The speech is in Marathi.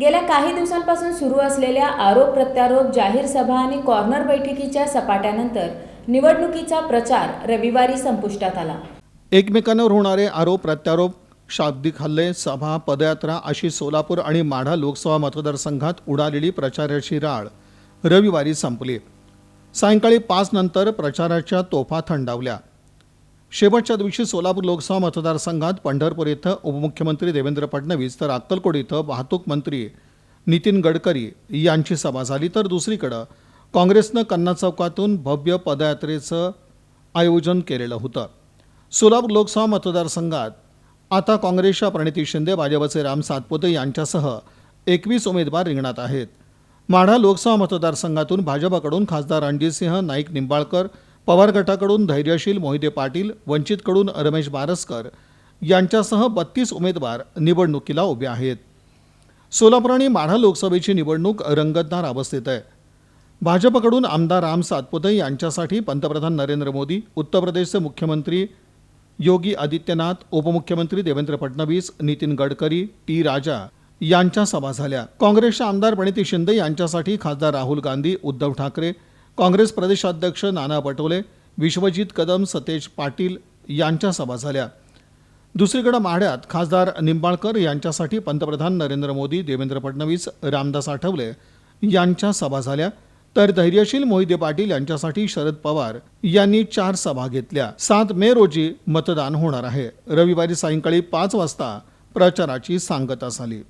गेल्या काही दिवसांपासून सुरू असलेल्या आरोप प्रत्यारोप जाहीर सभा आणि कॉर्नर बैठकीच्या सपाट्यानंतर निवडणुकीचा प्रचार रविवारी संपुष्टात आला. एकमेकांवर होणारे आरोप प्रत्यारोप शाब्दिक हल्ले सभा पदयात्रा अशी सोलापूर आणि माढा लोकसभा मतदारसंघात उडालेली प्रचाराची राळ रविवारी संपली. सायंकाळी पाच नंतर प्रचाराच्या तोफा थंडावल्या. शेवटच्या दिवशी सोलापूर लोकसभा मतदारसंघात पंढरपूर इथं उपमुख्यमंत्री देवेंद्र फडणवीस तर अक्कलकोट इथं वाहतूक मंत्री नितीन गडकरी यांची सभा झाली. तर दुसरीकडं काँग्रेसनं कन्ना चौकातून भव्य पदयात्रेचं आयोजन केलेलं होतं. सोलापूर लोकसभा मतदारसंघात आता काँग्रेसच्या प्रणिती शिंदे भाजपचे राम सातपुते यांच्यासह एकवीस उमेदवार रिंगणात आहेत. माढा लोकसभा मतदारसंघातून भाजपाकडून खासदार रणजितसिंह नाईक निंबाळकर पवार गटाकडून धैर्यशील मोहिते पाटील वंचितकडून रमेश बारसकर यांच्यासह बत्तीस उमेदवार निवडणुकीला उभे आहेत. सोलापूर आणि माढा लोकसभेची निवडणूक रंगतदार अवस्थेत आहे. भाजपकडून आमदार राम सातपुते यांच्यासाठी पंतप्रधान नरेंद्र मोदी उत्तर प्रदेशचे मुख्यमंत्री योगी आदित्यनाथ उपमुख्यमंत्री देवेंद्र फडणवीस नितीन गडकरी टी राजा यांच्या सभा झाल्या. काँग्रेसच्या आमदार प्रणिती शिंदे यांच्यासाठी खासदार राहुल गांधी उद्धव ठाकरे काँग्रेस प्रदेशाध्यक्ष नाना पटोले विश्वजित कदम सतेज पाटील यांच्या सभा झाल्या. दुसरीकडे माढ्यात खासदार निंबाळकर यांच्यासाठी पंतप्रधान नरेंद्र मोदी देवेंद्र फडणवीस रामदास आठवले यांच्या सभा झाल्या. तर धैर्यशील मोहिते पाटील यांच्यासाठी शरद पवार यांनी चार सभा घेतल्या. सात मे रोजी मतदान होणार आहे. रविवारी सायंकाळी पाच वाजता प्रचाराची सांगता झाली.